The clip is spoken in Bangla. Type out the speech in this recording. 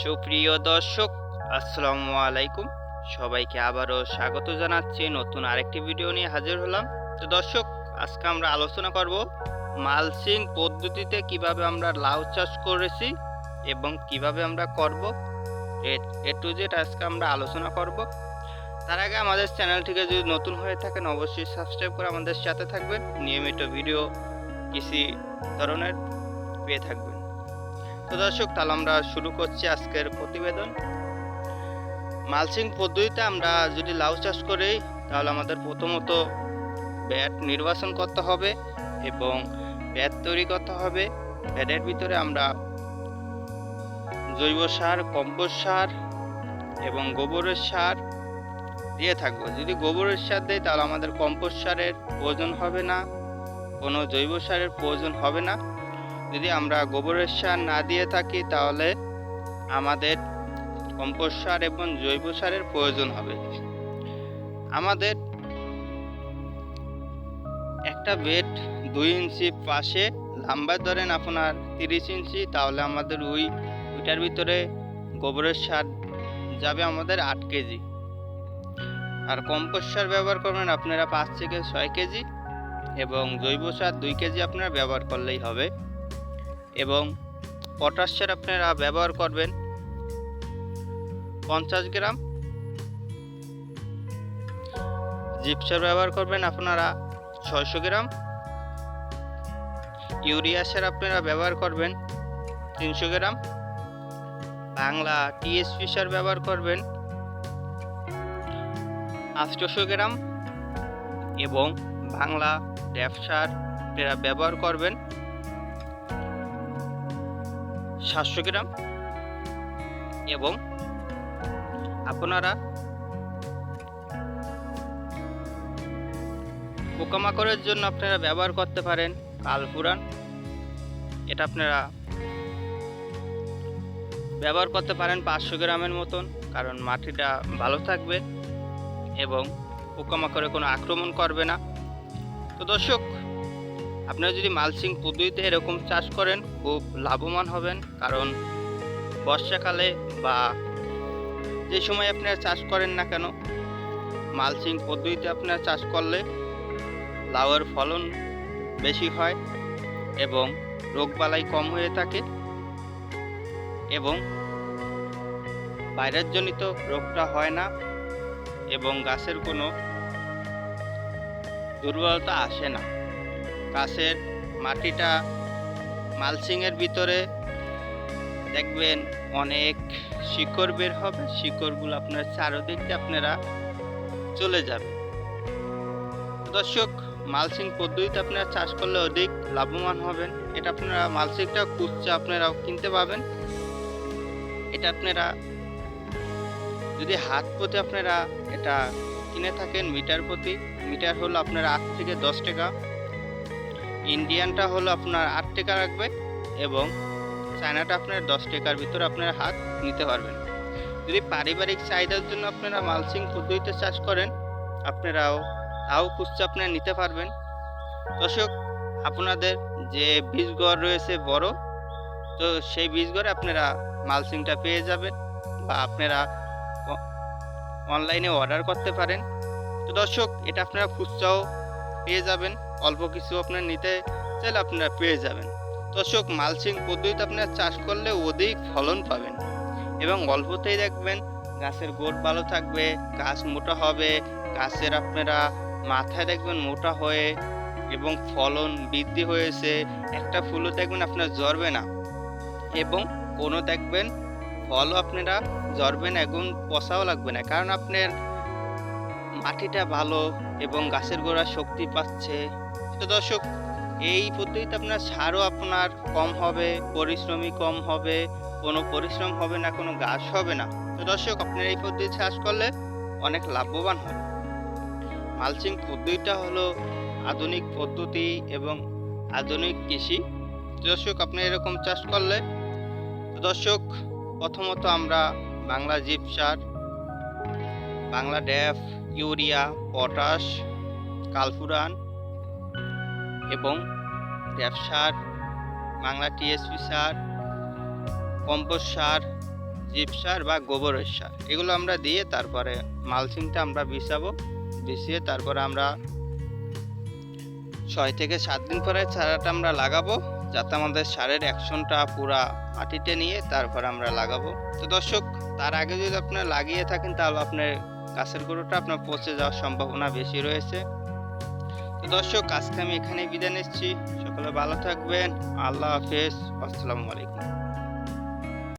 সুপ্রিয় দর্শক, আসসালামু আলাইকুম। সবাইকে আবারও স্বাগত জানাচ্ছি। নতুন আরেকটি ভিডিও নিয়ে হাজির হলাম। তো দর্শক, আজকে আমরা আলোচনা করব মালসিং পদ্ধতিতে কীভাবে আমরা লাউ চাষ করেছি এবং কীভাবে আমরা করব। এ টু জেড আজকে আমরা আলোচনা করব। তার আগে আমাদের চ্যানেলটিকে যদি নতুন হয়ে থাকেন, অবশ্যই সাবস্ক্রাইব করে আমাদের সাথে থাকবেন। নিয়মিত ভিডিও কৃষি ধরনের পেয়ে থাকবেন। তো দর্শক, তাহলে আমরা শুরু করছি আজকের প্রতিবেদন। মালচিং পদ্ধতিতে আমরা যদি লাউ চাষ করি, তাহলে আমাদের প্রথমত ব্যাট নির্বাচন করতে হবে এবং ব্যাট তৈরি করতে হবে। ব্যাটের ভিতরে আমরা জৈব সার, কম্পোস্ট সার এবং গোবরের সার দিয়ে থাকব। যদি গোবরের সার দেয় তাহলে আমাদের কম্পোস্ট সারের প্রয়োজন হবে না, কোনো জৈব সারের প্রয়োজন হবে না। যদি আমরা গোবরের সার না দিয়ে থাকি, তাহলে আমাদের কম্পোস্ট সার এবং জৈব সারের প্রয়োজন হবে। আমাদের একটা বেড দুই ইঞ্চি পাশে, লাম্বা ধরেন আপনার তিরিশ ইঞ্চি, তাহলে আমাদের ওই ওইটার ভিতরে গোবরের সার যাবে আমাদের আট কেজি। আর কম্পোস্ট সার ব্যবহার করবেন আপনারা পাঁচ থেকে ছয় কেজি এবং জৈব সার দুই কেজি আপনারা ব্যবহার করলেই হবে। এবং পটাশ সার আপনারা ব্যবহার করবেন। পঞ্চাশ গ্রাম। জিপসার ব্যবহার করবেন আপনারা ছয়শো গ্রাম। ইউরিয়া সার আপনারা ব্যবহার করবেন তিনশো গ্রাম। বাংলা টিএসপি সার ব্যবহার করবেন আটশোশো গ্রাম। এবং বাংলা ড্যাফ সার আপনারা ব্যবহার করবেন। সাতশো গ্রাম। এবং আপনারা পোকামাকড়ের জন্য আপনারা ব্যবহার করতে পারেন কালপুরান এটা আপনারা ব্যবহার করতে পারেন পাঁচশো গ্রামের মতন, কারণ মাটিটা ভালো থাকবে এবং পোকামাকড়ে কোনো আক্রমণ করবে না। তো দর্শক আপনারা যদি মালচিং পদ্ধতিতে এরকম চাষ করেন, খুব লাভবান হবেন। কারণ বর্ষাকালে বা যে সময় আপনারা চাষ করেন না কেন, মালচিং পদ্ধতিতে আপনারা চাষ করলে লাউয়ের ফলন বেশি হয় এবং রোগবালাই কম হয়ে থাকে এবং বাইরের জনিত রোগটা হয় না এবং গাছের কোনো দুর্বলতা আসে না। গাছের মাটিটা মালচিংয়ের ভিতরে দেখবেন অনেক শিকড় বের হবে, শিকড়গুলো আপনার চারোদিক আপনারা চলে যাবে। দর্শক মালসিং পদ্ধতিতে আপনারা চাষ করলে অধিক লাভবান হবেন। এটা আপনারা মালসিংটা কুচা আপনারা কিনতে পাবেন। এটা আপনারা যদি হাত প্রতি আপনারা এটা কিনে থাকেন, মিটার প্রতি, মিটার হলো আপনার আট থেকে দশ টাকা। ইন্ডিয়ানটা হলো আপনার আট টাকা রাখবে এবং চায়নাটা আপনার দশ টাকার ভিতরে আপনার হাত নিতে পারবেন। যদি পারিবারিক চাহিদার জন্য আপনারা মালচিং পদ্ধতিতে চাষ করেন, আপনারাও তাও খুচরা আপনারা নিতে পারবেন। দর্শক, আপনাদের যে বীজঘর রয়েছে বড়, তো সেই বীজঘরে আপনারা মালচিংটা পেয়ে যাবেন বা আপনারা অনলাইনে অর্ডার করতে পারেন। তো দর্শক, এটা আপনারা খুচরাও পেয়ে যাবেন। অল্প কিছু আপনার নিতে চাইলে আপনারা পেয়ে যাবেন। দর্শক, মালচিং পদ্ধতিতে আপনারা চাষ করলে অধিক ফলন পাবেন। এবং অল্পতেই দেখবেন গাছের গোট ভালো থাকবে, গাছ মোটা হবে, গাছের আপনারা মাথায় দেখবেন মোটা হয়ে এবং ফলন বৃদ্ধি হয়েছে, একটা ফুলও দেখবেন আপনার জ্বরবে না। এবং কোনো দেখবেন ফলও আপনারা জ্বরবে না এবং পচাও লাগবে না। কারণ আপনার মাটিটা ভালো এবং গাছের গোড়া শক্তি পাচ্ছে। তো দর্শক, এই পদ্ধতিতে আপনার সারও আপনার কম হবে পরিশ্রমী কম হবে, কোনো পরিশ্রম হবে না, কোনো গাছ হবে না। তো দর্শক, আপনার এই পদ্ধতি চাষ করলে অনেক লাভবান হবে মালচিং পদ্ধতিটা হলো আধুনিক পদ্ধতি এবং আধুনিক কৃষি। দর্শক, আপনি এরকম চাষ করলে দর্শক, প্রথমত আমরা বাংলা জিপ সার, বাংলা ড্যাফ, ইউরিয়া, পটাশ, কালফুরান এবং ড্যাফ সার বাংলা টিএসপি সার, কম্পোস্ট সার, জিপ সার বা গোবরের সার। এগুলো আমরা দিয়ে তারপরে মালচিংটা আমরা বিছাবো, বিছিয়ে তারপরে আমরা ছয় থেকে সাত দিন পরে চারাটা আমরা লাগাবো, যাতে আমাদের সারের অ্যাকশনটা পুরা মাটিতে নিয়ে তারপর আমরা লাগাবো। তো দর্শক, তার আগে যদি আপনার লাগিয়ে থাকেন, তাহলে আপনার গাছের গরুটা আপনার পচে যাওয়ার সম্ভাবনা বেশি রয়েছে। দর্শক আজকে আমি এখানে বিদায় নিচ্ছি। সকলে ভালো থাকবেন। আল্লাহ হাফেজ। আসসালামু আলাইকুম।